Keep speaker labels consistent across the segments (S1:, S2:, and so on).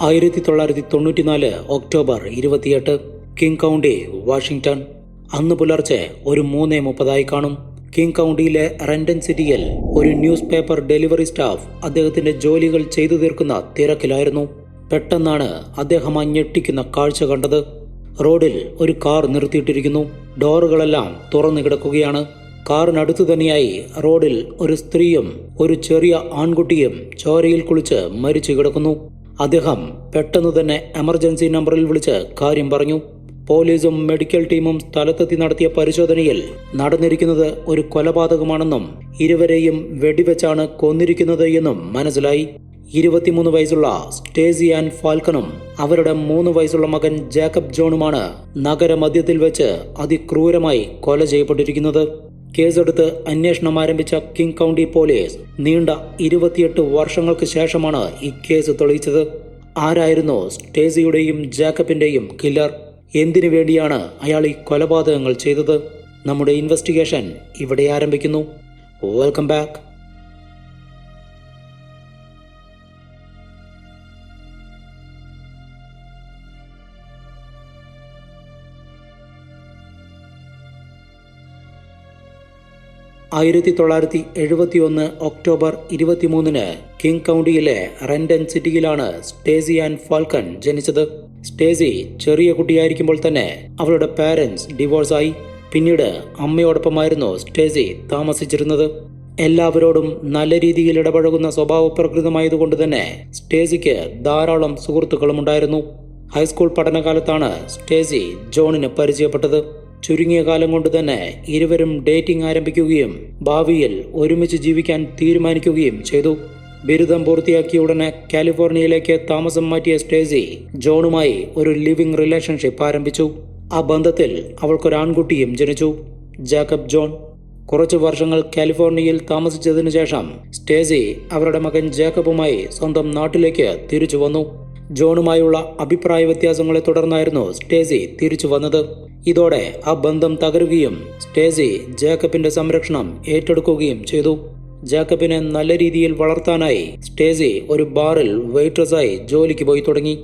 S1: ആയിരത്തി തൊള്ളായിരത്തി തൊണ്ണൂറ്റിനാല് ഒക്ടോബർ ഇരുപത്തിയെട്ട് കിങ് കൗണ്ടി വാഷിംഗ്ടൺ. അന്ന് പുലർച്ചെ ഒരു മൂന്നേ മുപ്പതായി കാണും. കിങ് കൗണ്ടിയിലെ റെൻഡൻ സിറ്റിയിൽ ഒരു ന്യൂസ് പേപ്പർ ഡെലിവറി സ്റ്റാഫ് അദ്ദേഹത്തിന്റെ ജോലികൾ ചെയ്തു തീർക്കുന്ന തിരക്കിലായിരുന്നു. പെട്ടെന്നാണ് അദ്ദേഹം ആ ഞെട്ടിക്കുന്ന കാഴ്ച കണ്ടത്. റോഡിൽ ഒരു കാർ നിർത്തിയിട്ടിരിക്കുന്നു. ഡോറുകളെല്ലാം തുറന്നു കിടക്കുകയാണ്. കാറിനടുത്തു തന്നെയായി റോഡിൽ ഒരു സ്ത്രീയും ഒരു ചെറിയ ആൺകുട്ടിയും ചോരയിൽ കുളിച്ച് മരിച്ചു കിടക്കുന്നു. അദ്ദേഹം പെട്ടെന്ന് തന്നെ എമർജൻസി നമ്പറിൽ വിളിച്ച് കാര്യം പറഞ്ഞു. പോലീസും മെഡിക്കൽ ടീമും സ്ഥലത്തെത്തി നടത്തിയ പരിശോധനയിൽ നടന്നിരിക്കുന്നത് ഒരു കൊലപാതകമാണെന്നും ഇരുവരെയും വെടിവെച്ചാണ് കൊന്നിരിക്കുന്നത് എന്നും മനസ്സിലായി. ഇരുപത്തിമൂന്ന് വയസ്സുള്ള സ്റ്റേസി ആൻഡ് ഫാൽക്കണും അവരുടെ മൂന്ന് വയസ്സുള്ള മകൻ ജേക്കബ് ജോണുമാണ് നഗരമധ്യത്തിൽ വെച്ച് അതിക്രൂരമായി കൊല ചെയ്യപ്പെട്ടിരിക്കുന്നത്. കേസെടുത്ത് അന്വേഷണം ആരംഭിച്ച കിങ് കൗണ്ടി പോലീസ് നീണ്ട ഇരുപത്തിയെട്ട് വർഷങ്ങൾക്ക് ശേഷമാണ് ഈ കേസ് തെളിയിച്ചത്. ആരായിരുന്നു സ്റ്റേസിയുടെയും ജാക്കബിന്റെയും കില്ലർ? എന്തിനു വേണ്ടിയാണ് അയാൾ ഈ കൊലപാതകങ്ങൾ ചെയ്തത്? നമ്മുടെ ഇൻവെസ്റ്റിഗേഷൻ ഇവിടെ ആരംഭിക്കുന്നു. വെൽക്കം ബാക്ക് ആയിരത്തി തൊള്ളായിരത്തി എഴുപത്തി ഒന്ന് ഒക്ടോബർ ഇരുപത്തിമൂന്നിന് കിങ് കൗണ്ടിയിലെ റെൻഡൻ സിറ്റിയിലാണ് സ്റ്റേസി ആൻഡ് ഫാൽക്കൺ ജനിച്ചത്. സ്റ്റേസി ചെറിയ കുട്ടിയായിരിക്കുമ്പോൾ തന്നെ അവളുടെ പാരൻസ് ഡിവോഴ്സായി പിന്നീട് അമ്മയോടൊപ്പമായിരുന്നു സ്റ്റേസി താമസിച്ചിരുന്നത്. എല്ലാവരോടും നല്ല രീതിയിൽ ഇടപഴകുന്ന സ്വഭാവ പ്രകൃതമായതുകൊണ്ട് തന്നെ സ്റ്റേസിക്ക് ധാരാളം സുഹൃത്തുക്കളും ഉണ്ടായിരുന്നു ഹൈസ്കൂൾ പഠനകാലത്താണ് സ്റ്റേസി ജോണിന് പരിചയപ്പെട്ടത്. ചുരുങ്ങിയ കാലം കൊണ്ട് തന്നെ ഇരുവരും ഡേറ്റിംഗ് ആരംഭിക്കുകയും ഭാവിയിൽ ഒരുമിച്ച് ജീവിക്കാൻ തീരുമാനിക്കുകയും ചെയ്തു. ബിരുദം പൂർത്തിയാക്കിയ ഉടനെ കാലിഫോർണിയയിലേക്ക് താമസം മാറ്റിയ സ്റ്റേസി ജോണുമായി ഒരു ലിവിംഗ് റിലേഷൻഷിപ്പ് ആരംഭിച്ചു. ആ ബന്ധത്തിൽ അവൾക്കൊരു ആൺകുട്ടിയും ജനിച്ചു. Jacob John. കുറച്ചു വർഷങ്ങൾ കാലിഫോർണിയയിൽ താമസിച്ചതിനു ശേഷം സ്റ്റേസി അവരുടെ മകൻ ജാക്കബുമായി സ്വന്തം നാട്ടിലേക്ക് തിരിച്ചു വന്നു. ജോണുമായുള്ള അഭിപ്രായ വ്യത്യാസങ്ങളെ തുടർന്നായിരുന്നു സ്റ്റേസി തിരിച്ചു വന്നത്. ഇതോടെ ആ ബന്ധം തകരുകയും സ്റ്റേസി ജേക്കബിന്റെ സംരക്ഷണം ഏറ്റെടുക്കുകയും ചെയ്തു. ജേക്കബിനെ നല്ല രീതിയിൽ വളർത്താനായി സ്റ്റേസി ഒരു ബാറിൽ വെയിട്രസായി ജോലിക്ക് പോയി തുടങ്ങി.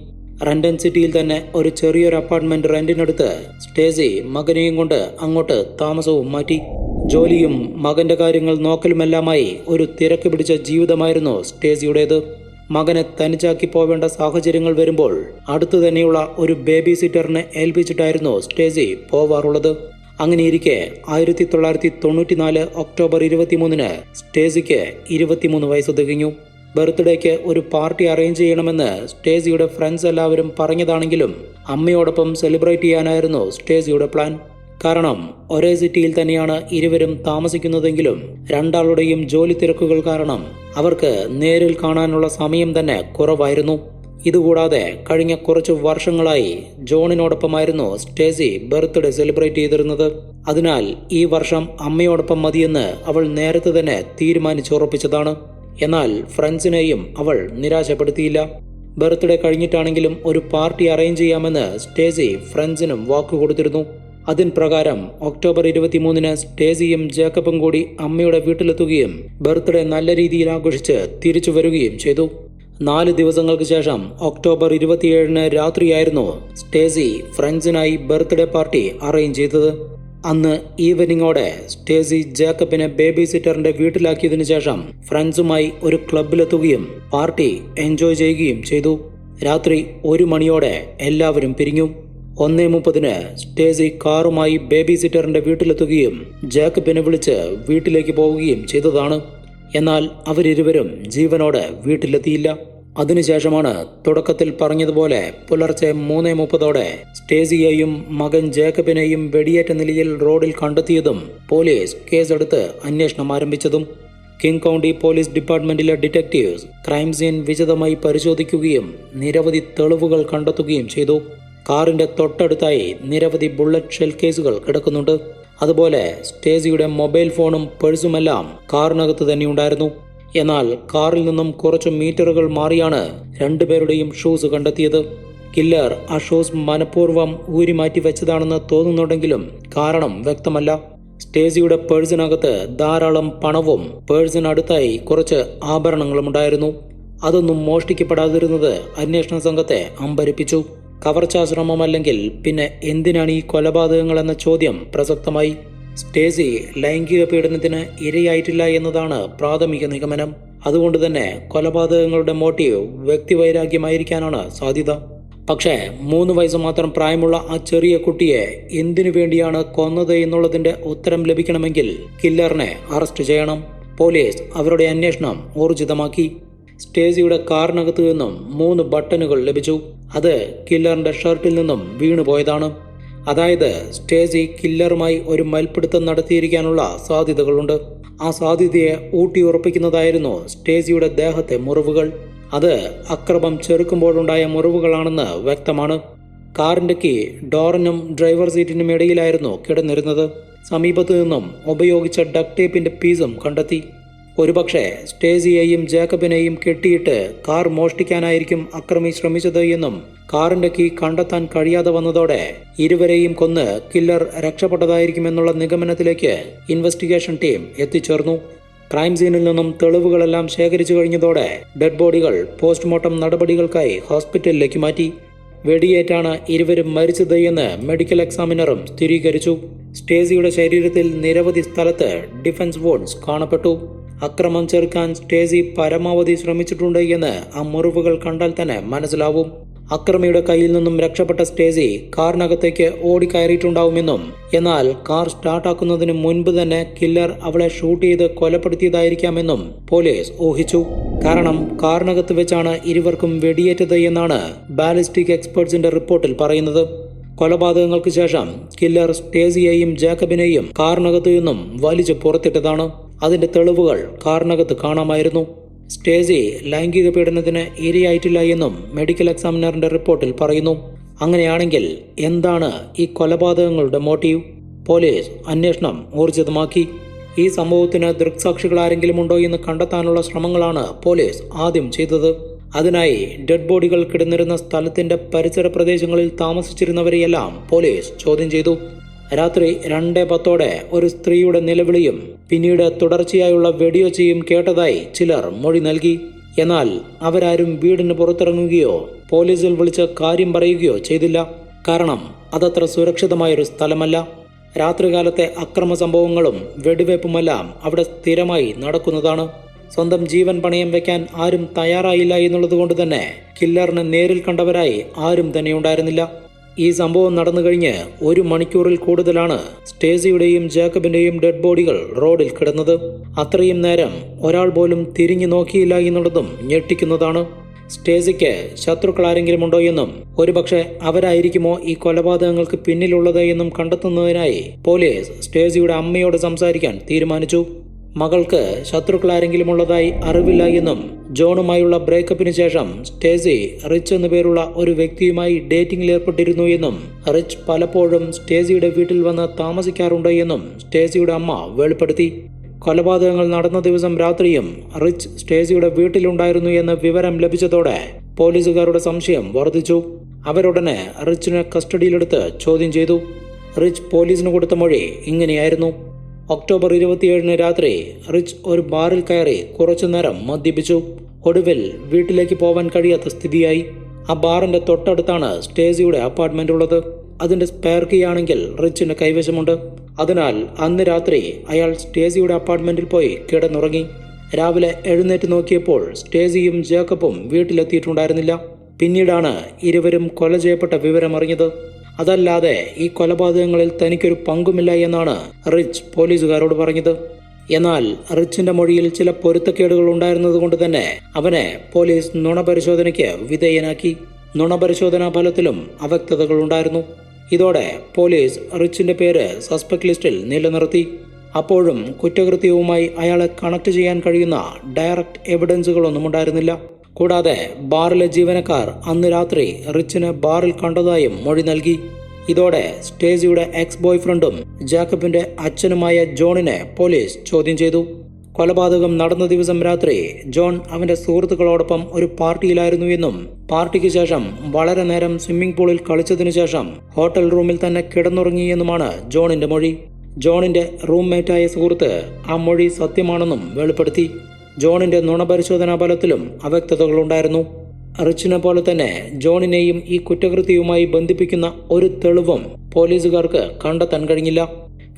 S1: റെൻഡൻ സിറ്റിയിൽ തന്നെ ഒരു ചെറിയൊരു അപ്പാർട്ട്മെന്റ് റെന്റിനെടുത്ത് സ്റ്റേസി മകനെയും കൊണ്ട് അങ്ങോട്ട് താമസവും മാറ്റി. ജോലിയും മകന്റെ കാര്യങ്ങൾ നോക്കലുമെല്ലാമായി ഒരു തിരക്ക് പിടിച്ച ജീവിതമായിരുന്നു സ്റ്റേസിയുടേത്. മകനെ തനിച്ചാക്കി പോവേണ്ട സാഹചര്യങ്ങൾ വരുമ്പോൾ അടുത്തു തന്നെയുള്ള ഒരു ബേബി സിറ്ററിനെ ഏൽപ്പിച്ചിട്ടായിരുന്നു സ്റ്റേജി പോവാറുള്ളത്. അങ്ങനെയിരിക്കെ ആയിരത്തി തൊള്ളായിരത്തി തൊണ്ണൂറ്റിനാല് ഒക്ടോബർ ഇരുപത്തിമൂന്നിന് സ്റ്റേജിക്ക് ഇരുപത്തിമൂന്ന് വയസ്സ് തികഞ്ഞു. ബർത്ത്ഡേക്ക് ഒരു പാർട്ടി അറേഞ്ച് ചെയ്യണമെന്ന് സ്റ്റേജിയുടെ ഫ്രണ്ട്സ് എല്ലാവരും പറഞ്ഞതാണെങ്കിലും അമ്മയോടൊപ്പം സെലിബ്രേറ്റ് ചെയ്യാനായിരുന്നു സ്റ്റേജിയുടെ പ്ലാൻ. കാരണം ഒരേ സിറ്റിയിൽ തന്നെയാണ് ഇരുവരും താമസിക്കുന്നതെങ്കിലും രണ്ടാളുടെയും ജോലി തിരക്കുകൾ കാരണം അവർക്ക് നേരിൽ കാണാനുള്ള സമയം തന്നെ കുറവായിരുന്നു. ഇതുകൂടാതെ കഴിഞ്ഞ കുറച്ച് വർഷങ്ങളായി ജോണിനോടൊപ്പമായിരുന്നു സ്റ്റേസി ബർത്ത്ഡേ സെലിബ്രേറ്റ് ചെയ്തിരുന്നത്. അതിനാൽ ഈ വർഷം അമ്മയോടൊപ്പം മതിയെന്ന് അവൾ നേരത്തെ തന്നെ തീരുമാനിച്ചുറപ്പിച്ചതാണ് എന്നാൽ ഫ്രണ്ട്സിനെയും അവൾ നിരാശപ്പെടുത്തിയില്ല. ബർത്ത്ഡേ കഴിഞ്ഞിട്ടാണെങ്കിലും ഒരു പാർട്ടി അറേഞ്ച് ചെയ്യാമെന്ന് സ്റ്റേസി ഫ്രണ്ട്സിനും വാക്കുകൊടുത്തിരുന്നു അതിൻ പ്രകാരം ഒക്ടോബർ ഇരുപത്തിമൂന്നിന് സ്റ്റേസിയും ജേക്കബും കൂടി അമ്മയുടെ വീട്ടിലെത്തുകയും ബർത്ത്ഡേ നല്ല രീതിയിൽ ആഘോഷിച്ച് തിരിച്ചു വരികയും ചെയ്തു. നാല് ദിവസങ്ങൾക്ക് ശേഷം ഒക്ടോബർ ഇരുപത്തിയേഴിന് രാത്രിയായിരുന്നു സ്റ്റേസി ഫ്രണ്ട്സിനായി ബർത്ത്ഡേ പാർട്ടി അറേഞ്ച് ചെയ്തത്. അന്ന് ഈവനിങ്ങോടെ സ്റ്റേസി ജേക്കബിനെ ബേബി സിറ്ററിന്റെ വീട്ടിലാക്കിയതിനു ശേഷം ഫ്രണ്ട്സുമായി ഒരു ക്ലബിലെത്തുകയും പാർട്ടി എൻജോയ് ചെയ്യുകയും ചെയ്തു. രാത്രി ഒരു മണിയോടെ എല്ലാവരും പിരിഞ്ഞു. ഒന്നേ മുപ്പതിന് സ്റ്റേസി കാറുമായി ബേബി സിറ്ററിന്റെ വീട്ടിലെത്തുകയും ജാക്കബിനെ വിളിച്ച് വീട്ടിലേക്ക് പോവുകയും ചെയ്തതാണ്. എന്നാൽ അവരിരുവരും ജീവനോടെ വീട്ടിലെത്തിയില്ല. അതിനുശേഷമാണ് തുടക്കത്തിൽ പറഞ്ഞതുപോലെ പുലർച്ചെ മൂന്നേ മുപ്പതോടെ സ്റ്റേസിയെയും മകൻ ജേക്കബിനെയും വെടിയേറ്റ നിലയിൽ റോഡിൽ കണ്ടെത്തിയതും പോലീസ് കേസെടുത്ത് അന്വേഷണം ആരംഭിച്ചതും. കിങ് കൗണ്ടി പോലീസ് ഡിപ്പാർട്ട്മെന്റിലെ ഡിറ്റക്റ്റീവ്സ് ക്രൈം സീൻ വിശദമായി പരിശോധിക്കുകയും നിരവധി തെളിവുകൾ കണ്ടെത്തുകയും ചെയ്തു. കാറിന്റെ തൊട്ടടുത്തായി നിരവധി ബുള്ളറ്റ് ഷെൽ കേസുകൾ കിടക്കുന്നുണ്ട്. അതുപോലെ സ്റ്റേസിയുടെ മൊബൈൽ ഫോണും പേഴ്സുമെല്ലാം കാറിനകത്ത് തന്നെയുണ്ടായിരുന്നു എന്നാൽ കാറിൽ നിന്നും കുറച്ച് മീറ്ററുകൾ മാറിയാണ് രണ്ടുപേരുടെയും ഷൂസ് കണ്ടെത്തിയത്. കില്ലർ ആ ഷൂസ് മനഃപൂർവം ഊരി മാറ്റി വെച്ചതാണെന്ന് തോന്നുന്നുണ്ടെങ്കിലും കാരണം വ്യക്തമല്ല. സ്റ്റേസിയുടെ പേഴ്സിനകത്ത് ധാരാളം പണവും പേഴ്സിനടുത്തായി കുറച്ച് ആഭരണങ്ങളും ഉണ്ടായിരുന്നു. അതൊന്നും മോഷ്ടിക്കപ്പെടാതിരുന്നത് അന്വേഷണ സംഘത്തെ അമ്പരിപ്പിച്ചു. കവർച്ചാശ്രമമല്ലെങ്കിൽ പിന്നെ എന്തിനാണ് ഈ കൊലപാതകങ്ങൾ എന്ന ചോദ്യം പ്രസക്തമായി? സ്റ്റേസി ലൈംഗിക പീഡനത്തിന് ഇരയായിട്ടില്ല എന്നതാണ് പ്രാഥമിക നിഗമനം. അതുകൊണ്ട് തന്നെ കൊലപാതകങ്ങളുടെ മോട്ടീവ് വ്യക്തിവൈരാഗ്യമായിരിക്കാനാണ് സാധ്യത. പക്ഷേ മൂന്ന് വയസ്സ് മാത്രം പ്രായമുള്ള ആ ചെറിയ കുട്ടിയെ എന്തിനു വേണ്ടിയാണ് കൊന്നത് എന്നുള്ളതിന്റെ ഉത്തരം ലഭിക്കണമെങ്കിൽ കില്ലറിനെ അറസ്റ്റ് ചെയ്യണം. പോലീസ് അവരുടെ അന്വേഷണം ഊർജിതമാക്കി. സ്റ്റേസിയുടെ കാറിനകത്ത് നിന്നും മൂന്ന് ബട്ടണുകൾ ലഭിച്ചു. അത് കില്ലറിന്റെ ഷർട്ടിൽ നിന്നും വീണുപോയതാണ്. അതായത് സ്റ്റേസി കില്ലറുമായി ഒരു മൽപ്പിടുത്തം നടത്തിയിരിക്കാനുള്ള സാധ്യതകളുണ്ട്. ആ സാധ്യതയെ ഊട്ടിയുറപ്പിക്കുന്നതായിരുന്നു സ്റ്റേസിയുടെ ദേഹത്തെ മുറിവുകൾ. അത് അക്രമം ചെറുക്കുമ്പോഴുണ്ടായ മുറിവുകളാണെന്ന് വ്യക്തമാണ്. കാറിന്റെ കീ ഡോറിനും ഡ്രൈവർ സീറ്റിനും ഇടയിലായിരുന്നു കിടന്നിരുന്നത്. സമീപത്തു നിന്നും ഉപയോഗിച്ച ഡക്ടേപ്പിന്റെ പീസും കണ്ടെത്തി. ഒരുപക്ഷെ സ്റ്റേസിയെയും ജേക്കബിനെയും കെട്ടിയിട്ട് കാർ മോഷ്ടിക്കാനായിരിക്കും അക്രമി ശ്രമിച്ചത് എന്നും കാറിന്റെ കീ കണ്ടെത്താൻ കഴിയാതെ വന്നതോടെ ഇരുവരെയും കൊന്ന് കില്ലർ രക്ഷപ്പെട്ടതായിരിക്കുമെന്നുള്ള നിഗമനത്തിലേക്ക് ഇൻവെസ്റ്റിഗേഷൻ ടീം എത്തിച്ചേർന്നു. ക്രൈം സീനിൽ നിന്നും തെളിവുകളെല്ലാം ശേഖരിച്ചു കഴിഞ്ഞതോടെ ഡെഡ് ബോഡികൾ പോസ്റ്റ്മോർട്ടം നടപടികൾക്കായി ഹോസ്പിറ്റലിലേക്ക് മാറ്റി. വെടിയേറ്റാണ് ഇരുവരും മരിച്ചത് എന്ന് മെഡിക്കൽ എക്സാമിനറും സ്ഥിരീകരിച്ചു. സ്റ്റേസിയുടെ ശരീരത്തിൽ നിരവധി സ്ഥലത്ത് ഡിഫൻസ് വോൺസ് കാണപ്പെട്ടു. അക്രമം ചെറുക്കാൻ സ്റ്റേസി പരമാവധി ശ്രമിച്ചിട്ടുണ്ട് എന്ന് ആ മുറിവുകൾ കണ്ടാൽ തന്നെ മനസ്സിലാവും. അക്രമിയുടെ കയ്യിൽ നിന്നും രക്ഷപ്പെട്ട സ്റ്റേസി കാറിനകത്തേക്ക് ഓടിക്കയറിയിട്ടുണ്ടാവുമെന്നും എന്നാൽ കാർ സ്റ്റാർട്ടാക്കുന്നതിന് മുൻപ് തന്നെ കില്ലർ അവളെ ഷൂട്ട് ചെയ്ത് കൊലപ്പെടുത്തിയതായിരിക്കാമെന്നും പോലീസ് ഊഹിച്ചു. കാരണം കാറിനകത്ത് വെച്ചാണ് ഇരുവർക്കും വെടിയേറ്റത് എന്നാണ് ബാലിസ്റ്റിക് എക്സ്പേർട്സിന്റെ റിപ്പോർട്ടിൽ പറയുന്നത്. കൊലപാതകങ്ങൾക്ക് ശേഷം കില്ലർ സ്റ്റേസിയെയും ജാക്കബിനെയും കാറിനകത്തു നിന്നും വലിച്ചു പുറത്തിട്ടതാണ്. അതിന്റെ തെളിവുകൾ കാറിനകത്ത് കാണാമായിരുന്നു. സ്റ്റേജി ലൈംഗിക പീഡനത്തിന് ഇരയായിട്ടില്ല എന്നും മെഡിക്കൽ എക്സാമിനറിന്റെ റിപ്പോർട്ടിൽ പറയുന്നു. അങ്ങനെയാണെങ്കിൽ എന്താണ് ഈ കൊലപാതകങ്ങളുടെ മോട്ടീവ്? പോലീസ് അന്വേഷണം ഊർജിതമാക്കി. ഈ സംഭവത്തിന് ദൃക്സാക്ഷികൾ ആരെങ്കിലും ഉണ്ടോ എന്ന് കണ്ടെത്താനുള്ള ശ്രമങ്ങളാണ് പോലീസ് ആദ്യം ചെയ്തത്. അതിനായി ഡെഡ് ബോഡികൾ കിടന്നിരുന്ന സ്ഥലത്തിന്റെ പരിസര പ്രദേശങ്ങളിൽ താമസിച്ചിരുന്നവരെയെല്ലാം പോലീസ് ചോദ്യം ചെയ്തു. രാത്രി രണ്ട് പത്തോടെ ഒരു സ്ത്രീയുടെ നിലവിളിയും പിന്നീട് തുടർച്ചയായുള്ള വെടിയൊച്ചയും കേട്ടതായി ചിലർ മൊഴി നൽകി. എന്നാൽ അവരാരും വീടിന് പുറത്തിറങ്ങുകയോ പോലീസിൽ വിളിച്ച് കാര്യം പറയുകയോ ചെയ്തില്ല. കാരണം അതത്ര സുരക്ഷിതമായൊരു സ്ഥലമല്ല. രാത്രികാലത്തെ അക്രമ സംഭവങ്ങളും വെടിവയ്പ്പുമെല്ലാം അവിടെ സ്ഥിരമായി നടക്കുന്നതാണ്. സ്വന്തം ജീവൻ പണയം വെക്കാൻ ആരും തയ്യാറായില്ല എന്നുള്ളത് കൊണ്ട് തന്നെ കില്ലറിനെ നേരിൽ കണ്ടവരായി ആരും തന്നെ ഉണ്ടായിരുന്നില്ല. ഈ സംഭവം നടന്നു കഴിഞ്ഞ് ഒരു മണിക്കൂറിൽ കൂടുതലാണ് സ്റ്റേസിയുടെയും ജേക്കബിന്റെയും ഡെഡ് ബോഡികൾ റോഡിൽ കിടന്നത്. അത്രയും നേരം ഒരാൾ പോലും തിരിഞ്ഞു നോക്കിയില്ല എന്നുള്ളതും ഞെട്ടിക്കുന്നതാണ്. സ്റ്റേസിക്ക് ശത്രുക്കൾ ആരെങ്കിലും ഉണ്ടോ എന്നും ഒരുപക്ഷെ അവരായിരിക്കുമോ ഈ കൊലപാതകങ്ങൾക്ക് പിന്നിലുള്ളത് എന്നും കണ്ടെത്തുന്നതിനായി പോലീസ് സ്റ്റേസിയുടെ അമ്മയോട് സംസാരിക്കാൻ തീരുമാനിച്ചു. മകൾക്ക് ശത്രുക്കൾ ആരെങ്കിലും ഉള്ളതായി അറിവില്ല എന്നും ജോണുമായുള്ള ബ്രേക്കപ്പിന് ശേഷം സ്റ്റേസി റിച്ച് എന്നു പേരുള്ള ഒരു വ്യക്തിയുമായി ഡേറ്റിംഗിൽ ഏർപ്പെട്ടിരുന്നു എന്നും റിച്ച് പലപ്പോഴും സ്റ്റേസിയുടെ വീട്ടിൽ വന്ന് താമസിക്കാറുണ്ട് എന്നും സ്റ്റേസിയുടെ അമ്മ വെളിപ്പെടുത്തി. കൊലപാതകങ്ങൾ നടന്ന ദിവസം രാത്രിയും റിച്ച് സ്റ്റേസിയുടെ വീട്ടിലുണ്ടായിരുന്നു എന്ന വിവരം ലഭിച്ചതോടെ പോലീസുകാരുടെ സംശയം വർദ്ധിച്ചു. അവരുടനെ റിച്ചിനെ കസ്റ്റഡിയിലെടുത്ത് ചോദ്യം ചെയ്തു. റിച്ച് പോലീസിന് കൊടുത്ത മൊഴി ഇങ്ങനെയായിരുന്നു. ഒക്ടോബർ ഇരുപത്തിയേഴിന് രാത്രി റിച്ച് ഒരു ബാറിൽ കയറി കുറച്ചു നേരം മദ്യപിച്ചു. ഒടുവിൽ വീട്ടിലേക്ക് പോവാൻ കഴിയാത്ത സ്ഥിതിയായി. ആ ബാറിന്റെ തൊട്ടടുത്താണ് സ്റ്റേസിയുടെ അപ്പാർട്ട്മെന്റ് ഉള്ളത്. അതിന്റെ സ്പെയർ കീ ആണെങ്കിൽ റിച്ചിന് കൈവശമുണ്ട്. അതിനാൽ അന്ന് രാത്രി അയാൾ സ്റ്റേസിയുടെ അപ്പാർട്ട്മെന്റിൽ പോയി കിടന്നുറങ്ങി. രാവിലെ എഴുന്നേറ്റ് നോക്കിയപ്പോൾ സ്റ്റേസിയും ജേക്കബും വീട്ടിലെത്തിയിട്ടുണ്ടായിരുന്നില്ല. പിന്നീടാണ് ഇരുവരും കൊല ചെയ്യപ്പെട്ട വിവരമറിഞ്ഞത്. അതല്ലാതെ ഈ കൊലപാതകങ്ങളിൽ തനിക്കൊരു പങ്കുമില്ല എന്നാണ് റിച്ച് പോലീസുകാരോട് പറഞ്ഞത്. എന്നാൽ റിച്ചിന്റെ മൊഴിയിൽ ചില പൊരുത്തക്കേടുകൾ ഉണ്ടായിരുന്നതുകൊണ്ട് തന്നെ അവനെ പോലീസ് നുണപരിശോധനയ്ക്ക് വിധേയനാക്കി. നുണപരിശോധനാ ഫലത്തിലും അവ്യക്തതകൾ ഉണ്ടായിരുന്നു. ഇതോടെ പോലീസ് റിച്ചിന്റെ പേര് സസ്പെക്ട് ലിസ്റ്റിൽ നിലനിർത്തി. അപ്പോഴും കുറ്റകൃത്യവുമായി അയാളെ കണക്ട് ചെയ്യാൻ കഴിയുന്ന ഡയറക്റ്റ് എവിഡൻസുകളൊന്നും ഉണ്ടായിരുന്നില്ല. കൂടാതെ ബാറിലെ ജീവനക്കാർ അന്ന് രാത്രി റിച്ചിനെ ബാറിൽ കണ്ടതായും മൊഴി നൽകി. ഇതോടെ സ്റ്റേസിയുടെ എക്സ് ബോയ് ഫ്രണ്ടും ജാക്കബിന്റെ അച്ഛനുമായ ജോണിനെ പോലീസ് ചോദ്യം ചെയ്തു. കൊലപാതകം നടന്ന ദിവസം രാത്രി ജോൺ അവന്റെ സുഹൃത്തുക്കളോടൊപ്പം ഒരു പാർട്ടിയിലായിരുന്നു എന്നും പാർട്ടിക്ക് ശേഷം വളരെ നേരം സ്വിമ്മിംഗ് പൂളിൽ കളിച്ചതിനു ശേഷം ഹോട്ടൽ റൂമിൽ തന്നെ കിടന്നുറങ്ങിയെന്നുമാണ് ജോണിന്റെ മൊഴി. ജോണിന്റെ റൂംമേറ്റായ സുഹൃത്ത് ആ മൊഴി സത്യമാണെന്നും വെളിപ്പെടുത്തി. ജോണിന്റെ നുണപരിശോധനാ ഫലത്തിലും അവ്യക്തതകളുണ്ടായിരുന്നു. റിച്ചിനെ പോലെ തന്നെ ജോണിനെയും ഈ കുറ്റകൃത്യവുമായി ബന്ധിപ്പിക്കുന്ന ഒരു തെളിവും പോലീസുകാർക്ക് കണ്ടെത്താൻ കഴിഞ്ഞില്ല.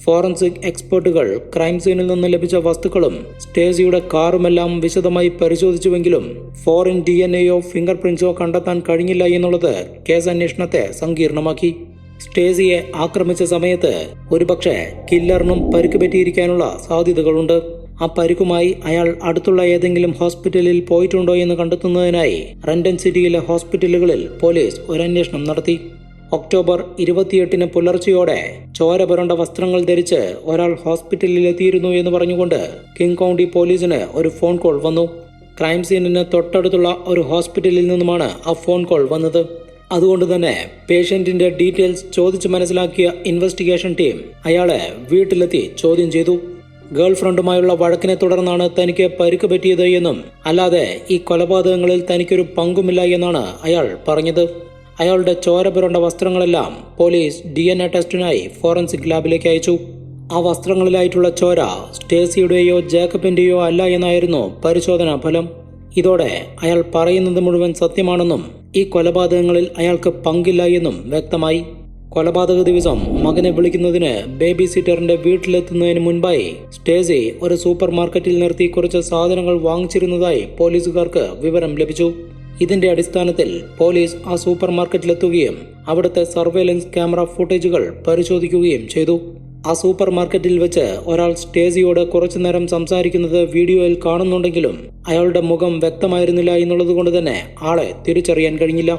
S1: ഫോറൻസിക് എക്സ്പേർട്ടുകൾ ക്രൈം സീനിൽ നിന്ന് ലഭിച്ച വസ്തുക്കളും സ്റ്റേസിയുടെ കാറുമെല്ലാം വിശദമായി പരിശോധിച്ചുവെങ്കിലും ഫോറിൻ ഡി എൻ എയോ ഫിംഗർ പ്രിന്റ്സോ കണ്ടെത്താൻ കഴിഞ്ഞില്ല എന്നുള്ളത് കേസ് അന്വേഷണത്തെ സങ്കീർണമാക്കി. സ്റ്റേസിയെ ആക്രമിച്ച സമയത്ത് ഒരുപക്ഷെ കില്ലറിനും പരിക്ക് പറ്റിയിരിക്കാനുള്ള സാധ്യതകളുണ്ട്. ആ പരിക്കുമായി അയാൾ അടുത്തുള്ള ഏതെങ്കിലും ഹോസ്പിറ്റലിൽ പോയിട്ടുണ്ടോ എന്ന് കണ്ടെത്തുന്നതിനായി റണ്ടൻ സിറ്റിയിലെ ഹോസ്പിറ്റലുകളിൽ പോലീസ് ഒരന്വേഷണം നടത്തി. ഒക്ടോബർ ഇരുപത്തിയെട്ടിന് പുലർച്ചെയോടെ ചോര പുരണ്ട വസ്ത്രങ്ങൾ ധരിച്ച് ഒരാൾ ഹോസ്പിറ്റലിൽ എത്തിയിരുന്നു എന്ന് പറഞ്ഞുകൊണ്ട് കിങ് കൗണ്ടി പോലീസിന് ഒരു ഫോൺ കോൾ വന്നു. ക്രൈം സീനിന് തൊട്ടടുത്തുള്ള ഒരു ഹോസ്പിറ്റലിൽ നിന്നുമാണ് ആ ഫോൺ കോൾ വന്നത്. അതുകൊണ്ട് തന്നെ പേഷ്യന്റിന്റെ ഡീറ്റെയിൽസ് ചോദിച്ചു മനസ്സിലാക്കിയ ഇൻവെസ്റ്റിഗേഷൻ ടീം അയാളെ വീട്ടിലെത്തി ചോദ്യം ചെയ്തു. ഗേൾ ഫ്രണ്ടുമായുള്ള വഴക്കിനെ തുടർന്നാണ് തനിക്ക് പരിക്ക് പറ്റിയത് എന്നും അല്ലാതെ ഈ കൊലപാതകങ്ങളിൽ തനിക്കൊരു പങ്കുമില്ല എന്നാണ് അയാൾ പറഞ്ഞത്. അയാളുടെ ചോര പുരണ്ട വസ്ത്രങ്ങളെല്ലാം പോലീസ് ഡി എൻ എ ടെസ്റ്റിനായി ഫോറൻസിക് ലാബിലേക്ക് അയച്ചു. ആ വസ്ത്രങ്ങളിലായിട്ടുള്ള ചോര സ്റ്റേസിയുടെയോ ജേക്കബിന്റെയോ അല്ല എന്നായിരുന്നു പരിശോധനാ ഫലം. ഇതോടെ അയാൾ പറയുന്നത് മുഴുവൻ സത്യമാണെന്നും ഈ കൊലപാതകങ്ങളിൽ അയാൾക്ക് പങ്കില്ല എന്നും വ്യക്തമായി. കൊലപാതക ദിവസം മകനെ വിളിക്കുന്നതിന് ബേബി സിറ്ററിന്റെ വീട്ടിലെത്തുന്നതിന് മുൻപായി സ്റ്റേസി ഒരു സൂപ്പർ മാർക്കറ്റിൽ നിർത്തി കുറച്ച് സാധനങ്ങൾ വാങ്ങിച്ചിരുന്നതായി പോലീസുകാർക്ക് വിവരം ലഭിച്ചു. ഇതിന്റെ അടിസ്ഥാനത്തിൽ പോലീസ് ആ സൂപ്പർ മാർക്കറ്റിലെത്തുകയും അവിടുത്തെ സർവേലൻസ് ക്യാമറ ഫുട്ടേജുകൾ പരിശോധിക്കുകയും ചെയ്തു. ആ സൂപ്പർ മാർക്കറ്റിൽ വെച്ച് ഒരാൾ സ്റ്റേസിയോട് കുറച്ചു നേരം സംസാരിക്കുന്നത് വീഡിയോയിൽ കാണുന്നുണ്ടെങ്കിലും അയാളുടെ മുഖം വ്യക്തമായിരുന്നില്ല എന്നുള്ളതുകൊണ്ട് തന്നെ ആളെ തിരിച്ചറിയാൻ കഴിഞ്ഞില്ല.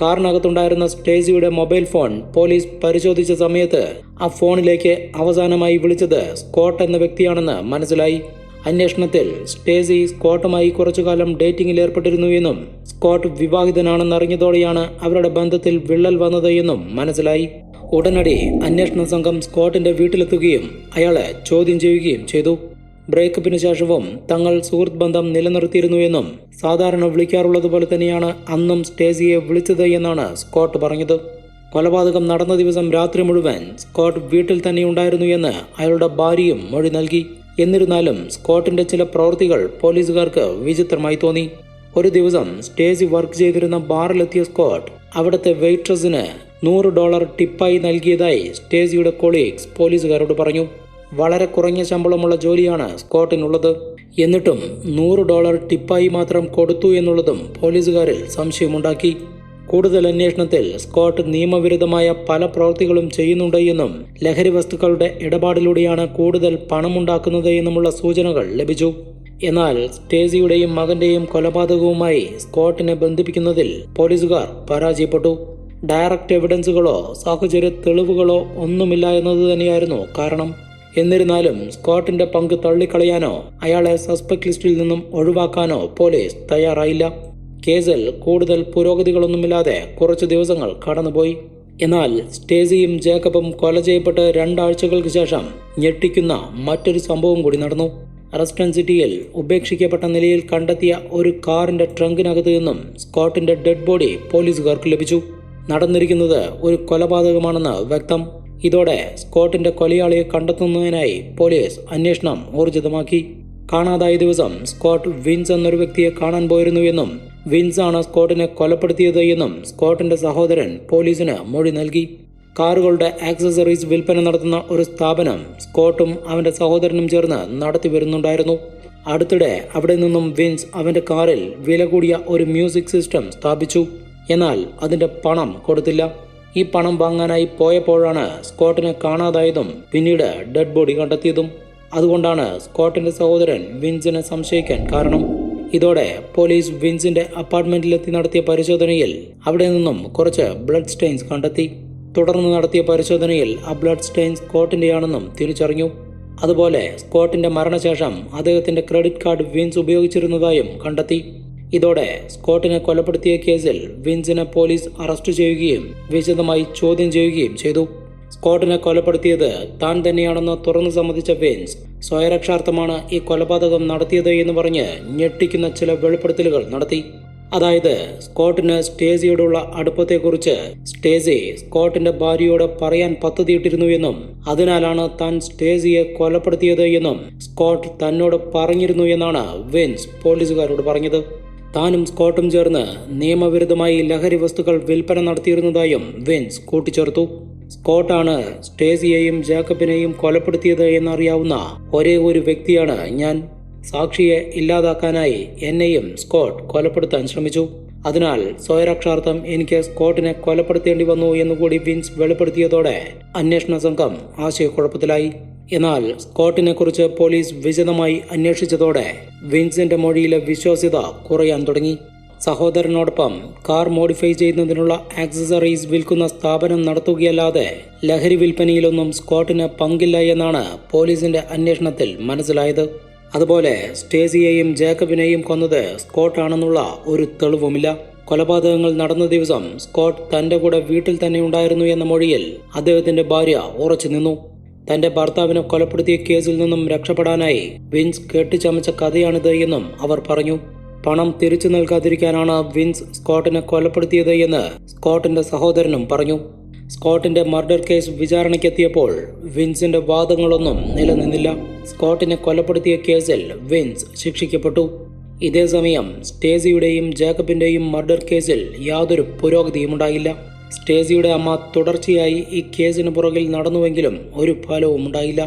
S1: കാറിനകത്തുണ്ടായിരുന്ന സ്റ്റേസിയുടെ മൊബൈൽ ഫോൺ പോലീസ് പരിശോധിച്ച സമയത്ത് ആ ഫോണിലേക്ക് അവസാനമായി വിളിച്ചത് സ്കോട്ട് എന്ന വ്യക്തിയാണെന്ന് മനസ്സിലായി. അന്വേഷണത്തിൽ സ്റ്റേസി സ്കോട്ടുമായി കുറച്ചുകാലം ഡേറ്റിംഗിൽ ഏർപ്പെട്ടിരുന്നു എന്നും സ്കോട്ട് വിവാഹിതനാണെന്നറിഞ്ഞതോടെയാണ് അവരുടെ ബന്ധത്തിൽ വിള്ളൽ വന്നത് എന്നും മനസ്സിലായി. ഉടനടി അന്വേഷണ സംഘം സ്കോട്ടിന്റെ വീട്ടിലെത്തുകയും അയാളെ ചോദ്യം ചെയ്യുകയും ചെയ്തു. ബ്രേക്കപ്പിന് ശേഷവും തങ്ങൾ സുഹൃത്ത് ബന്ധം നിലനിർത്തിയിരുന്നു എന്നും സാധാരണ വിളിക്കാറുള്ളതുപോലെ തന്നെയാണ് അന്നും സ്റ്റേസിയെ വിളിച്ചത് എന്നാണ് സ്കോട്ട് പറഞ്ഞത്. കൊലപാതകം നടന്ന ദിവസം രാത്രി മുഴുവൻ സ്കോട്ട് വീട്ടിൽ തന്നെ ഉണ്ടായിരുന്നു എന്ന് അയാളുടെ ഭാര്യയും മൊഴി നൽകി. എന്നിരുന്നാലും സ്കോട്ടിന്റെ ചില പ്രവൃത്തികൾ പോലീസുകാർക്ക് വിചിത്രമായി തോന്നി. ഒരു ദിവസം സ്റ്റേസി വർക്ക് ചെയ്തിരുന്ന ബാറിലെത്തിയ സ്കോട്ട് അവിടുത്തെ വെയിട്രസിന് നൂറ് ഡോളർ ടിപ്പായി നൽകിയതായി സ്റ്റേസിയുടെ കൊളീഗ്സ് പോലീസുകാരോട് പറഞ്ഞു. വളരെ കുറഞ്ഞ ശമ്പളമുള്ള ജോലിയാണ് സ്കോട്ടിനുള്ളത്. എന്നിട്ടും നൂറ് ഡോളർ ടിപ്പായി മാത്രം കൊടുത്തു എന്നുള്ളതും പോലീസുകാരിൽ സംശയമുണ്ടാക്കി. കൂടുതൽ അന്വേഷണത്തിൽ സ്കോട്ട് നിയമവിരുദ്ധമായ പല പ്രവൃത്തികളും ചെയ്യുന്നുണ്ട് എന്നും ലഹരി വസ്തുക്കളുടെ ഇടപാടിലൂടെയാണ് കൂടുതൽ പണമുണ്ടാക്കുന്നത് എന്നുമുള്ള സൂചനകൾ ലഭിച്ചു. എന്നാൽ സ്റ്റേസിയുടെയും മകന്റെയും കൊലപാതകവുമായി സ്കോട്ടിനെ ബന്ധിപ്പിക്കുന്നതിൽ പോലീസുകാർ പരാജയപ്പെട്ടു. ഡയറക്റ്റ് എവിഡൻസുകളോ സാഹചര്യ തെളിവുകളോ ഒന്നുമില്ല എന്നത് തന്നെയായിരുന്നു കാരണം. എന്നിരുന്നാലും സ്കോട്ടിന്റെ പങ്ക് തള്ളിക്കളയാനോ അയാളെ സസ്പെക്ട് ലിസ്റ്റിൽ നിന്നും ഒഴിവാക്കാനോ പോലീസ് തയ്യാറായില്ല. കേസിൽ കൂടുതൽ പുരോഗതികളൊന്നുമില്ലാതെ കുറച്ച് ദിവസങ്ങൾ കടന്നുപോയി. എന്നാൽ സ്റ്റേസിയും ജേക്കബും കൊല ചെയ്യപ്പെട്ട് രണ്ടാഴ്ചകൾക്ക് ശേഷം ഞെട്ടിക്കുന്ന മറ്റൊരു സംഭവം കൂടി നടന്നു. റസ്റ്റൺ സിറ്റിയിൽ ഉപേക്ഷിക്കപ്പെട്ട നിലയിൽ കണ്ടെത്തിയ ഒരു കാറിന്റെ ട്രങ്കിനകത്ത് നിന്നും സ്കോട്ടിന്റെ ഡെഡ് ബോഡി പോലീസുകാർക്ക് ലഭിച്ചു. നടന്നിരിക്കുന്നത് ഒരു കൊലപാതകമാണെന്ന് വ്യക്തം. ഇതോടെ സ്കോട്ടിന്റെ കൊലയാളിയെ കണ്ടെത്തുന്നതിനായി പോലീസ് അന്വേഷണം ഊർജിതമാക്കി. കാണാതായ ദിവസം സ്കോട്ട് വിൻസ് എന്നൊരു വ്യക്തിയെ കാണാൻ പോയിരുന്നു എന്നും വിൻസ് ആണ് സ്കോട്ടിനെ കൊലപ്പെടുത്തിയത് എന്നും സ്കോട്ടിന്റെ സഹോദരൻ പോലീസിന് മൊഴി നൽകി. കാറുകളുടെ ആക്സസറീസ് വിൽപ്പന നടത്തുന്ന ഒരു സ്ഥാപനം സ്കോട്ടും അവന്റെ സഹോദരനും ചേർന്ന് നടത്തി വരുന്നുണ്ടായിരുന്നു. അടുത്തിടെ അവിടെ നിന്നും വിൻസ് അവന്റെ കാറിൽ വില കൂടിയ ഒരു മ്യൂസിക് സിസ്റ്റം സ്ഥാപിച്ചു. എന്നാൽ അതിന്റെ പണം കൊടുത്തില്ല. ഈ പണം വാങ്ങാനായി പോയപ്പോഴാണ് സ്കോട്ടിനെ കാണാതായതും പിന്നീട് ഡെഡ് ബോഡി കണ്ടെത്തിയതും. അതുകൊണ്ടാണ് സ്കോട്ടിന്റെ സഹോദരൻ വിൻസിനെ സംശയിക്കാൻ കാരണം. ഇതോടെ പോലീസ് വിൻസിന്റെ അപ്പാർട്ട്മെന്റിലെത്തി നടത്തിയ പരിശോധനയിൽ അവിടെ നിന്നും കുറച്ച് ബ്ലഡ് സ്റ്റെയിൻസ് കണ്ടെത്തി. തുടർന്ന് നടത്തിയ പരിശോധനയിൽ ആ ബ്ലഡ് സ്റ്റെയിൻസ് സ്കോട്ടിന്റെയാണെന്നും തിരിച്ചറിഞ്ഞു. അതുപോലെ സ്കോട്ടിന്റെ മരണശേഷം അദ്ദേഹത്തിന്റെ ക്രെഡിറ്റ് കാർഡ് വിൻസ് ഉപയോഗിച്ചിരുന്നതായും കണ്ടെത്തി. ഇതോടെ സ്കോട്ടിനെ കൊലപ്പെടുത്തിയ കേസിൽ വിൻസിനെ പോലീസ് അറസ്റ്റ് ചെയ്യുകയും വിശദമായി ചോദ്യം ചെയ്യുകയും ചെയ്തു. സ്കോട്ടിനെ കൊലപ്പെടുത്തിയത് താൻ തന്നെയാണെന്ന് തുറന്നു സമ്മതിച്ച വിൻസ് സ്വയരക്ഷാർത്ഥമാണ് ഈ കൊലപാതകം നടത്തിയത് എന്ന് പറഞ്ഞ് ഞെട്ടിക്കുന്ന ചില വെളിപ്പെടുത്തലുകൾ നടത്തി. അതായത് സ്കോട്ടിന് സ്റ്റേസിയോടുള്ള അടുപ്പത്തെക്കുറിച്ച് സ്റ്റേസി സ്കോട്ടിന്റെ ഭാര്യയോട് പറയാൻ പദ്ധതിയിട്ടിരുന്നു എന്നും അതിനാലാണ് താൻ സ്റ്റേസിയെ കൊലപ്പെടുത്തിയത് എന്നും സ്കോട്ട് തന്നോട് പറഞ്ഞിരുന്നു എന്നാണ് വിൻസ് പോലീസുകാരോട് പറഞ്ഞത്. താനും സ്കോട്ടും ചേർന്ന് നിയമവിരുദ്ധമായി ലഹരി വസ്തുക്കൾ വിൽപ്പന നടത്തിയിരുന്നതായും വിൻസ് കൂട്ടിച്ചേർത്തു. സ്കോട്ടാണ് സ്റ്റേസിയെയും ജാക്കബിനെയും കൊലപ്പെടുത്തിയത് എന്നറിയാവുന്ന ഒരേ ഒരു വ്യക്തിയാണ് ഞാൻ. സാക്ഷിയെ ഇല്ലാതാക്കാനായി എന്നെയും സ്കോട്ട് കൊലപ്പെടുത്താൻ ശ്രമിച്ചു. അതിനാൽ സ്വയരക്ഷാർത്ഥം എനിക്ക് സ്കോട്ടിനെ കൊലപ്പെടുത്തേണ്ടി വന്നു എന്നുകൂടി വിൻസ് വെളിപ്പെടുത്തിയതോടെ അന്വേഷണ സംഘം ആശയക്കുഴപ്പത്തിലായി. എന്നാൽ സ്കോട്ടിനെ കുറിച്ച് പോലീസ് വിശദമായി അന്വേഷിച്ചതോടെ വിൻസെന്റ് മൊഴിയിലെ വിശ്വാസ്യത കുറയാൻ തുടങ്ങി. സഹോദരനോടൊപ്പം കാർ മോഡിഫൈ ചെയ്യുന്നതിനുള്ള ആക്സസറീസ് വിൽക്കുന്ന സ്ഥാപനം നടത്തുകയല്ലാതെ ലഹരി വിൽപ്പനയിലൊന്നും സ്കോട്ടിന് പങ്കില്ല എന്നാണ് പോലീസിന്റെ അന്വേഷണത്തിൽ മനസ്സിലായത്. അതുപോലെ സ്റ്റേസിയെയും ജേക്കബിനെയും കൊന്നത് സ്കോട്ടാണെന്നുള്ള ഒരു തെളിവുമില്ല. കൊലപാതകങ്ങൾ നടന്ന ദിവസം സ്കോട്ട് തന്റെ കൂടെ വീട്ടിൽ തന്നെ ഉണ്ടായിരുന്നു എന്ന മൊഴിയിൽ അദ്ദേഹത്തിന്റെ ഭാര്യ ഉറച്ചു നിന്നു. തന്റെ ഭർത്താവിനെ കൊലപ്പെടുത്തിയ കേസിൽ നിന്നും രക്ഷപ്പെടാനായി വിൻസ് കെട്ടിച്ചമച്ച കഥയാണിത് എന്നും അവർ പറഞ്ഞു. പണം തിരിച്ചു നൽകാതിരിക്കാനാണ് വിൻസ് സ്കോട്ടിനെ കൊലപ്പെടുത്തിയത് എന്ന് സ്കോട്ടിന്റെ സഹോദരനും പറഞ്ഞു. സ്കോട്ടിന്റെ മർഡർ കേസ് വിചാരണയ്ക്കെത്തിയപ്പോൾ വിൻസിന്റെ വാദങ്ങളൊന്നും നിലനിന്നില്ല. സ്കോട്ടിനെ കൊലപ്പെടുത്തിയ കേസിൽ വിൻസ് ശിക്ഷിക്കപ്പെട്ടു. ഇതേസമയം സ്റ്റേസിയുടെയും ജേക്കബിന്റെയും മർഡർ കേസിൽ യാതൊരു പുരോഗതിയും ഉണ്ടായില്ല സ്റ്റേസിയുടെ അമ്മ തുടർച്ചയായി ഈ കേസിന് പുറകിൽ നടന്നുവെങ്കിലും ഒരു ഫലവും ഉണ്ടായില്ല.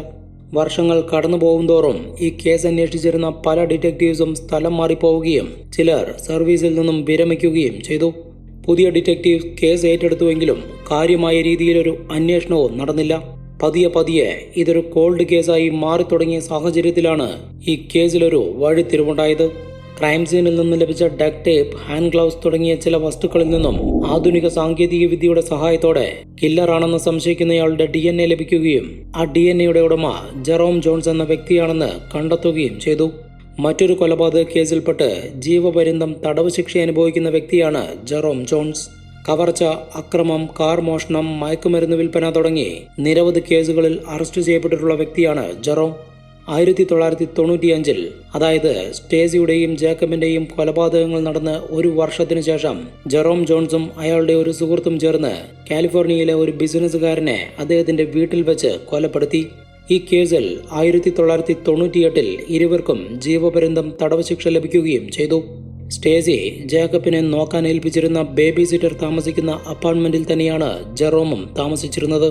S1: വർഷങ്ങൾ കടന്നു പോകുന്തോറും ഈ കേസ് അന്വേഷിച്ചിരുന്ന പല ഡിറ്റക്റ്റീവ്സും സ്ഥലം മാറിപ്പോവുകയും ചിലർ സർവീസിൽ നിന്നും വിരമിക്കുകയും ചെയ്തു. പുതിയ ഡിറ്റക്റ്റീവ് കേസ് ഏറ്റെടുത്തുവെങ്കിലും കാര്യമായ രീതിയിലൊരു അന്വേഷണവും നടന്നില്ല. പതിയെ പതിയെ ഇതൊരു കോൾഡ് കേസായി മാറി തുടങ്ങിയ സാഹചര്യത്തിലാണ് ഈ കേസിലൊരു വഴിത്തിരിവുണ്ടായത്. ക്രൈം സീനിൽ നിന്നും ലഭിച്ച ഡക് ടേപ്പ് ഹാൻഡ് ഗ്ലൗസ് തുടങ്ങിയ ചില വസ്തുക്കളിൽ നിന്നും ആധുനിക സാങ്കേതിക വിദ്യയുടെ സഹായത്തോടെ കില്ലറാണെന്ന് സംശയിക്കുന്നയാളുടെ ഡി എൻ എ ലഭിക്കുകയും ആ ഡി എൻ എയുടെ ഉടമ ജെറോം ജോൺസ് എന്ന വ്യക്തിയാണെന്ന് കണ്ടെത്തുകയും ചെയ്തു. മറ്റൊരു കൊലപാതക കേസിൽപ്പെട്ട് ജീവപര്യന്തം തടവ് ശിക്ഷ അനുഭവിക്കുന്ന വ്യക്തിയാണ് ജെറോം ജോൺസ്. കവർച്ച അക്രമം കാർ മോഷണം മയക്കുമരുന്ന് വിൽപ്പന തുടങ്ങി നിരവധി കേസുകളിൽ അറസ്റ്റ് ചെയ്യപ്പെട്ടിട്ടുള്ള വ്യക്തിയാണ് ജെറോം. ആയിരത്തി തൊള്ളായിരത്തി തൊണ്ണൂറ്റിയഞ്ചിൽ അതായത് സ്റ്റേസിയുടെയും ജേക്കബിന്റെയും കൊലപാതകങ്ങൾ നടന്ന് ഒരു വർഷത്തിനു ശേഷം ജെറോം ജോൺസും അയാളുടെ ഒരു സുഹൃത്തും ചേർന്ന് കാലിഫോർണിയയിലെ ഒരു ബിസിനസ്സുകാരനെ അദ്ദേഹത്തിന്റെ വീട്ടിൽ വെച്ച് കൊലപ്പെടുത്തി. ഈ കേസിൽ ആയിരത്തി തൊള്ളായിരത്തി തൊണ്ണൂറ്റിയെട്ടിൽ ഇരുവർക്കും ജീവപര്യന്തം തടവ് ശിക്ഷ ലഭിക്കുകയും ചെയ്തു. സ്റ്റേസി ജേക്കബിനെ നോക്കാൻ ഏൽപ്പിച്ചിരുന്ന ബേബി സിറ്റർ താമസിക്കുന്ന അപ്പാർട്ട്മെന്റിൽ തന്നെയാണ് ജെറോമും താമസിച്ചിരുന്നത്.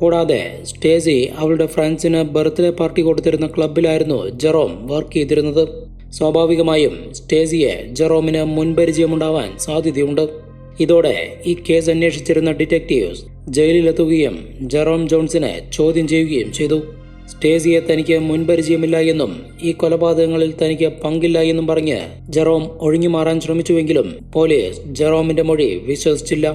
S1: കൂടാതെ സ്റ്റേസി അവളുടെ ഫ്രണ്ട്സിന് ബർത്ത്ഡേ പാർട്ടി കൊടുത്തിരുന്ന ക്ലബിലായിരുന്നു ജെറോം വർക്ക് ചെയ്തിരുന്നത്. സ്വാഭാവികമായും സ്റ്റേസിയെ ജെറോമിന് മുൻപരിചയമുണ്ടാവാൻ സാധ്യതയുണ്ട്. ഇതോടെ ഈ കേസ് അന്വേഷിച്ചിരുന്ന ഡിറ്റക്റ്റീവ്സ് ജയിലിലെത്തുകയും ജെറോം ജോൺസിനെ ചോദ്യം ചെയ്യുകയും ചെയ്തു. സ്റ്റേസിയെ തനിക്ക് മുൻപരിചയമില്ല എന്നും ഈ കൊലപാതകങ്ങളിൽ തനിക്ക് പങ്കില്ല എന്നും പറഞ്ഞ് ജെറോം ഒഴിഞ്ഞു മാറാൻ ശ്രമിച്ചുവെങ്കിലും പോലീസ് ജെറോമിന്റെ മൊഴി വിശ്വസിച്ചില്ല.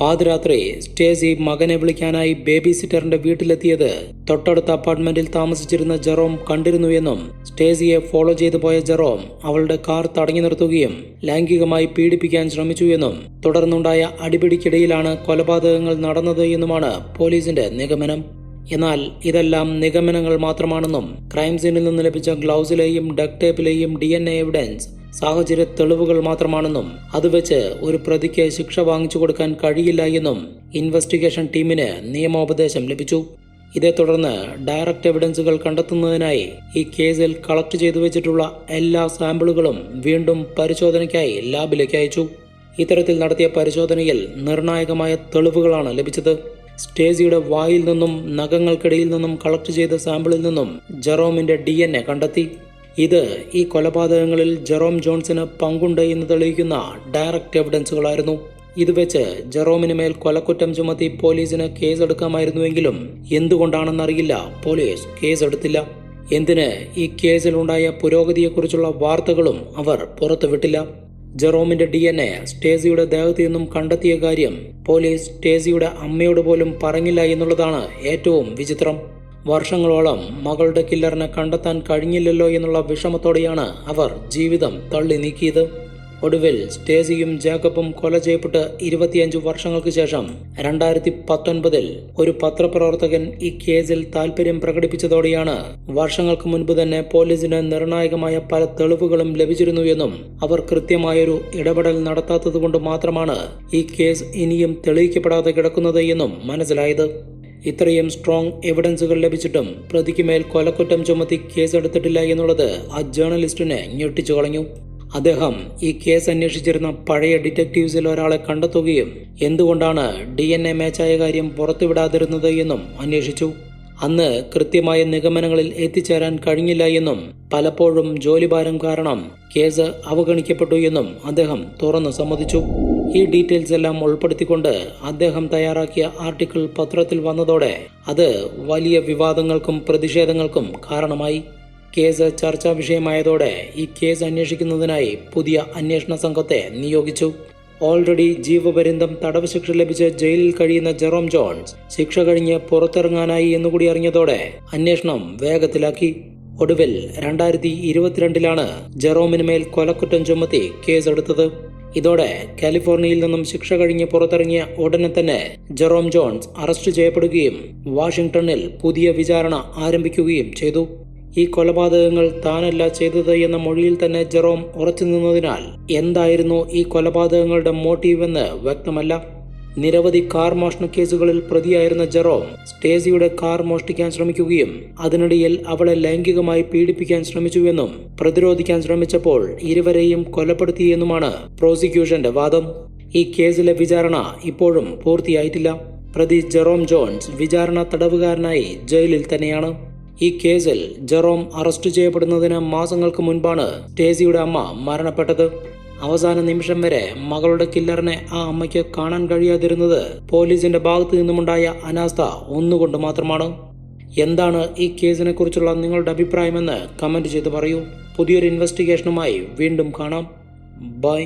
S1: പാതിരാത്രി സ്റ്റേസി മകനെ വിളിക്കാനായി ബേബി സിറ്ററിന്റെ വീട്ടിലെത്തിയത് തൊട്ടടുത്ത അപ്പാർട്ട്മെന്റിൽ താമസിച്ചിരുന്ന ജെറോം കണ്ടിരുന്നുവെന്നും സ്റ്റേസിയെ ഫോളോ ചെയ്തു പോയ ജെറോം അവളുടെ കാർ തടഞ്ഞു നിർത്തുകയും ലൈംഗികമായി പീഡിപ്പിക്കാൻ ശ്രമിച്ചുവെന്നും തുടർന്നുണ്ടായ അടിപിടിക്കിടയിലാണ് കൊലപാതകങ്ങൾ നടന്നത് എന്നുമാണ് പോലീസിന്റെ നിഗമനം. എന്നാൽ ഇതെല്ലാം നിഗമനങ്ങൾ മാത്രമാണെന്നും ക്രൈം സീനിൽ നിന്ന് ലഭിച്ച ഗ്ലൗസിലെയും ഡക് ടേപ്പിലെയും ഡി എൻ എ എവിഡൻസ് സാഹചര്യ തെളിവുകൾ മാത്രമാണെന്നും അത് വെച്ച് ഒരു പ്രതിക്ക് ശിക്ഷ വാങ്ങിച്ചു കൊടുക്കാൻ കഴിയില്ല എന്നും ഇൻവെസ്റ്റിഗേഷൻ ടീമിന് നിയമോപദേശം ലഭിച്ചു. ഇതേ തുടർന്ന് ഡയറക്റ്റ് എവിഡൻസുകൾ കണ്ടെത്തുന്നതിനായി ഈ കേസിൽ കളക്ട് ചെയ്തു വെച്ചിട്ടുള്ള എല്ലാ സാമ്പിളുകളും വീണ്ടും പരിശോധനയ്ക്കായി ലാബിലേക്ക് അയച്ചു. ഇത്തരത്തിൽ നടത്തിയ പരിശോധനയിൽ നിർണായകമായ തെളിവുകളാണ് ലഭിച്ചത്. സ്റ്റേസിയുടെ വായിൽ നിന്നും നഖങ്ങൾക്കിടയിൽ നിന്നും കളക്ട് ചെയ്ത സാമ്പിളിൽ നിന്നും ജെറോമിന്റെ ഡി എൻ എ കണ്ടെത്തി. ഇത് ഈ കൊലപാതകങ്ങളിൽ ജെറോം ജോൺസിന് പങ്കുണ്ട് എന്ന് തെളിയിക്കുന്ന ഡയറക്റ്റ് എവിഡൻസുകളായിരുന്നു. ഇത് വെച്ച് ജെറോമിന് മേൽ കൊലക്കുറ്റം ചുമത്തി പോലീസിന് കേസെടുക്കാമായിരുന്നുവെങ്കിലും എന്തുകൊണ്ടാണെന്നറിയില്ല പോലീസ് കേസെടുത്തില്ല. എന്തിന് ഈ കേസിലുണ്ടായ പുരോഗതിയെക്കുറിച്ചുള്ള വാർത്തകളും അവർ പുറത്തുവിട്ടില്ല. ജെറോമിന്റെ ഡി എൻ എ സ്റ്റേസിയുടെ ദേഹത്തു നിന്നും കണ്ടെത്തിയ കാര്യം പോലീസ് സ്റ്റേസിയുടെ അമ്മയോട് പോലും പറഞ്ഞില്ല എന്നുള്ളതാണ് ഏറ്റവും വിചിത്രം. വർഷങ്ങളോളം മകളുടെ കില്ലറിനെ കണ്ടെത്താൻ കഴിഞ്ഞില്ലല്ലോ എന്നുള്ള വിഷമത്തോടെയാണ് അവർ ജീവിതം തള്ളി നീക്കിയത്. ഒടുവിൽ സ്റ്റേസിയും ജേക്കബും കൊല ചെയ്യപ്പെട്ട് ഇരുപത്തിയഞ്ച് വർഷങ്ങൾക്ക് ശേഷം രണ്ടായിരത്തി പത്തൊൻപതിൽ ഒരു പത്രപ്രവർത്തകൻ ഈ കേസിൽ താൽപര്യം പ്രകടിപ്പിച്ചതോടെയാണ് വർഷങ്ങൾക്ക് മുൻപ് തന്നെ പോലീസിന് നിർണായകമായ പല തെളിവുകളും ലഭിച്ചിരുന്നു എന്നും അവർ കൃത്യമായൊരു ഇടപെടൽ നടത്താത്തതുകൊണ്ട് മാത്രമാണ് ഈ കേസ് ഇനിയും തെളിയിക്കപ്പെടാതെ കിടക്കുന്നത് എന്നും മനസ്സിലായത്. ഇത്രയും സ്ട്രോങ് എവിഡൻസുകൾ ലഭിച്ചിട്ടും പ്രതിക്ക് മേൽ കൊലക്കുറ്റം ചുമത്തി കേസെടുത്തിട്ടില്ല എന്നുള്ളത് ആ ജേർണലിസ്റ്റിനെ ഞെട്ടിച്ചു കളഞ്ഞു. അദ്ദേഹം ഈ കേസ് അന്വേഷിച്ചിരുന്ന പഴയ ഡിറ്റക്റ്റീവ്സിൽ ഒരാളെ കണ്ടെത്തുകയും എന്തുകൊണ്ടാണ് ഡി എൻ എ മാച്ചായ കാര്യം പുറത്തുവിടാതിരുന്നത് എന്നും അന്വേഷിച്ചു. അന്ന് കൃത്യമായ നിഗമനങ്ങളിൽ എത്തിച്ചേരാൻ കഴിഞ്ഞില്ല എന്നും പലപ്പോഴും ജോലിഭാരം കാരണം കേസ് അവഗണിക്കപ്പെട്ടു എന്നും അദ്ദേഹം തുറന്നു സമ്മതിച്ചു. ഈ ഡീറ്റെയിൽസ് എല്ലാം ഉൾപ്പെടുത്തിക്കൊണ്ട് അദ്ദേഹം തയ്യാറാക്കിയ ആർട്ടിക്കിൾ പത്രത്തിൽ വന്നതോടെ അത് വലിയ വിവാദങ്ങൾക്കും പ്രതിഷേധങ്ങൾക്കും കാരണമായി. കേസ് ചർച്ചാ വിഷയമായതോടെ ഈ കേസ് അന്വേഷിക്കുന്നതിനായി പുതിയ അന്വേഷണ സംഘത്തെ നിയോഗിച്ചു. ഓൾറെഡി ജീവപര്യന്തം തടവ് ശിക്ഷ ലഭിച്ച് ജയിലിൽ കഴിയുന്ന ജെറോം ജോൺസ് ശിക്ഷ കഴിഞ്ഞ് പുറത്തിറങ്ങാനായി എന്നുകൂടി അറിഞ്ഞതോടെ അന്വേഷണം വേഗത്തിലാക്കി. ഒടുവിൽ രണ്ടായിരത്തി ഇരുപത്തിരണ്ടിലാണ് ജെറോമിന് മേൽ കൊലക്കുറ്റം ചുമത്തി കേസെടുത്തത്. ഇതോടെ കാലിഫോർണിയയിൽ നിന്നും ശിക്ഷ കഴിഞ്ഞ് പുറത്തിറങ്ങിയ ഉടനെ തന്നെ ജെറോം ജോൺസ് അറസ്റ്റ് ചെയ്യപ്പെടുകയും വാഷിംഗ്ടണിൽ പുതിയ വിചാരണ ആരംഭിക്കുകയും ചെയ്തു. ഈ കൊലപാതകങ്ങൾ താനല്ല ചെയ്തത് എന്ന മൊഴിയിൽ തന്നെ ജെറോം ഉറച്ചു നിന്നതിനാൽ എന്തായിരുന്നു ഈ കൊലപാതകങ്ങളുടെ മോട്ടീവ് എന്ന് വ്യക്തമല്ല. നിരവധി കാർ മോഷണ കേസുകളിൽ പ്രതിയായിരുന്ന ജെറോം സ്റ്റേസിയുടെ കാർ മോഷ്ടിക്കാൻ ശ്രമിക്കുകയും അതിനിടയിൽ അവളെ ലൈംഗികമായി പീഡിപ്പിക്കാൻ ശ്രമിച്ചുവെന്നും പ്രതിരോധിക്കാൻ ശ്രമിച്ചപ്പോൾ ഇരുവരെയും കൊലപ്പെടുത്തിയെന്നുമാണ് പ്രോസിക്യൂഷന്റെ വാദം. ഈ കേസിലെ വിചാരണ ഇപ്പോഴും പൂർത്തിയായിട്ടില്ല. പ്രതി ജെറോം ജോൺസ് വിചാരണ തടവുകാരനായി ജയിലിൽ തന്നെയാണ്. ഈ കേസിൽ ജെറോം അറസ്റ്റ് ചെയ്യപ്പെടുന്നതിന് മാസങ്ങൾക്ക് മുൻപാണ് സ്റ്റേസിയുടെ അമ്മ മരണപ്പെട്ടത്. അവസാന നിമിഷം വരെ മകളുടെ കില്ലറിനെ ആ അമ്മയ്ക്ക് കാണാൻ കഴിയാതിരുന്നത് പോലീസിന്റെ ഭാഗത്തു നിന്നുമുണ്ടായ അനാസ്ഥ ഒന്നുകൊണ്ട് മാത്രമാണ്. എന്താണ് ഈ കേസിനെ കുറിച്ചുള്ള നിങ്ങളുടെ അഭിപ്രായമെന്ന് കമന്റ് ചെയ്ത് പറയൂ. പുതിയൊരു ഇൻവെസ്റ്റിഗേഷനുമായി വീണ്ടും കാണാം. ബൈ.